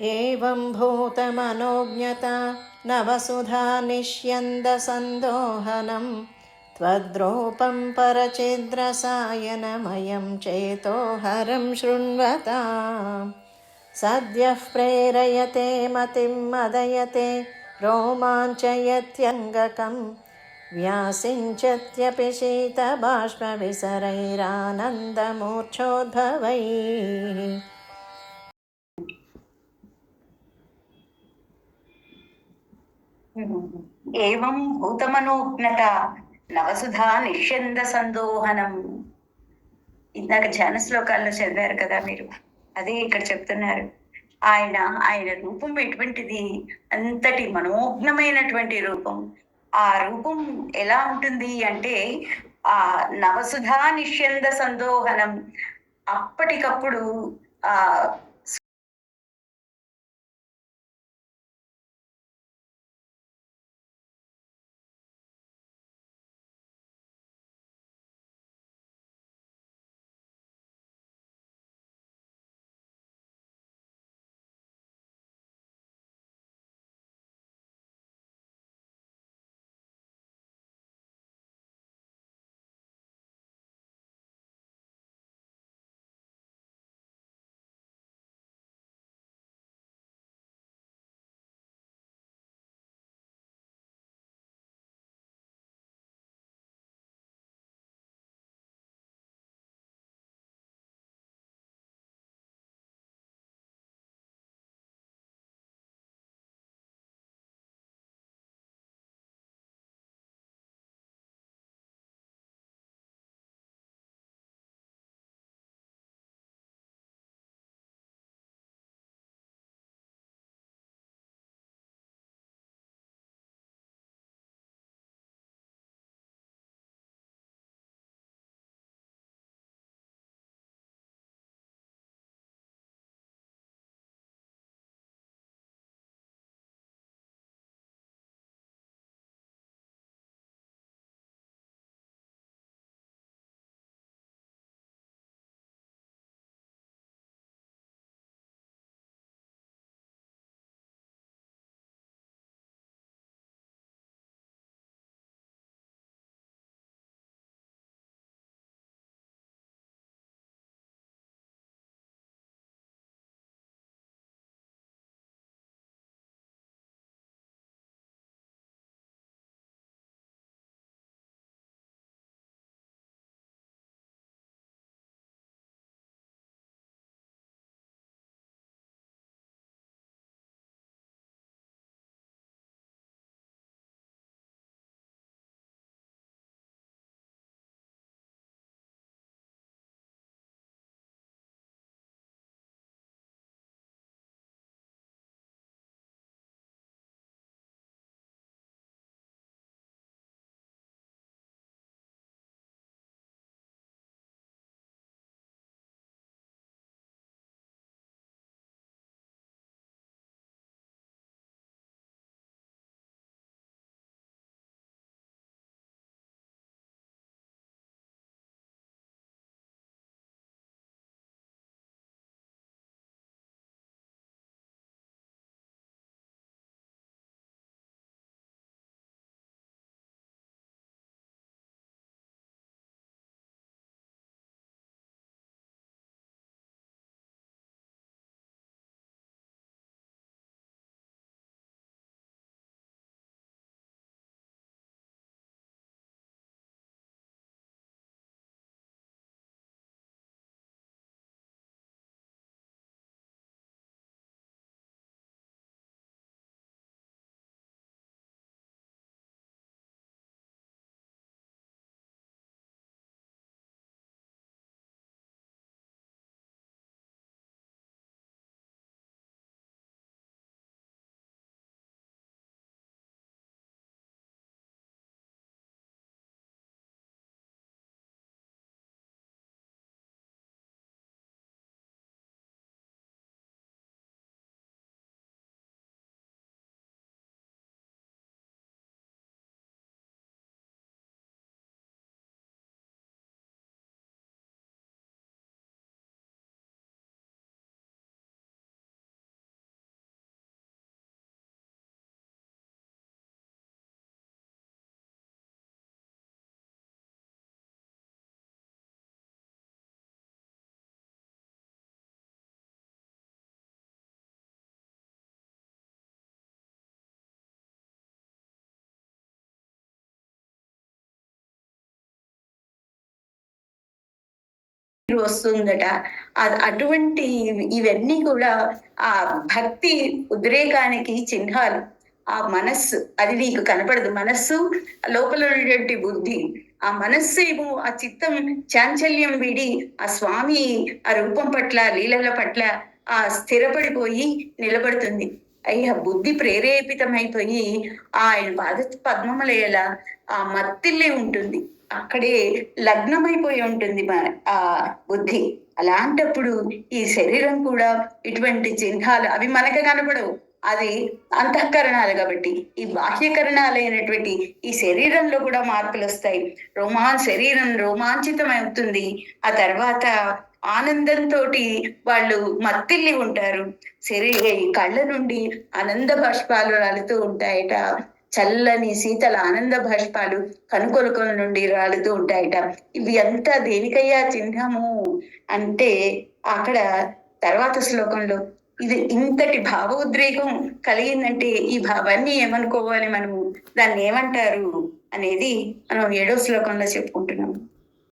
एवं भूतमनोज्ञता नवसुधा निष्यन्दसन्दोहनं त्वद्रूपं परचिद्रसायनमयं चेतोहरं शृण्वता। सद्यः प्रेरयते, मतिं मदयते रोमाञ्चयत्यङ्गकं व्यासिञ्चत्यपि शीतबाष्पविसरैरानन्दमूर्च्छोद्भवैः ఏవం భూతమనోజ్ఞత నవసుధా నిషంద సందోహనం ఇందాక ధ్యాన శ్లోకాల్లో చదివారు కదా మీరు? అదే ఇక్కడ చెప్తున్నారు. ఆయన ఆయన రూపం ఎటువంటిది? అంతటి మనోజ్ఞమైనటువంటి రూపం. ఆ రూపం ఎలా ఉంటుంది అంటే ఆ నవసుధా నిషంద సందోహనం. అప్పటికప్పుడు ఆ వస్తుందట. అటువంటి ఇవన్నీ కూడా ఆ భక్తి ఉద్రేకానికి చిహ్నాలు. ఆ మనస్సు అది నీకు కనపడదు. మనస్సు లోపల ఉన్నటువంటి బుద్ధి. ఆ మనస్సు ఏమో ఆ చిత్తం చాంచల్యం వీడి ఆ స్వామి ఆ రూపం పట్ల లీలల పట్ల ఆ స్థిరపడిపోయి నిలబడుతుంది. అయ్యా బుద్ధి ప్రేరేపితమైపోయి ఆయన పాద పద్మములయ్యేలా ఆ మత్తిల్లే ఉంటుంది. అక్కడే లగ్నమైపోయి ఉంటుంది ఆ బుద్ధి. అలాంటప్పుడు ఈ శరీరం కూడా ఇటువంటి చిహ్నాలు అవి మనకు కనపడవు. అది అంతఃకరణాలు కాబట్టి. ఈ బాహ్యకరణాలైనటువంటి ఈ శరీరంలో కూడా మార్పులు వస్తాయి. రోమా శరీరం రోమాంచితం అవుతుంది ఆ తర్వాత ఆనందంతో వాళ్ళు మత్తిల్లి ఉంటారు. శరీర కళ్ళ నుండి ఆనంద బాష్పాలు రాలుతూ ఉంటాయట. చల్లని శీతల ఆనంద భాష్పాలు కనుకొలకల నుండి రాలుతూ ఉంటాయట. ఇవి అంతా దేనికయ్యా చిహ్నము? అంటే అక్కడ తర్వాత శ్లోకంలో ఇది ఇంతటి భావ ఉద్రేకం కలిగిందంటే ఈ భావాన్ని ఏమనుకోవాలి మనము? దాన్ని ఏమంటారు? అనేది మనం ఏడో శ్లోకంలో చెప్పుకుంటున్నాం.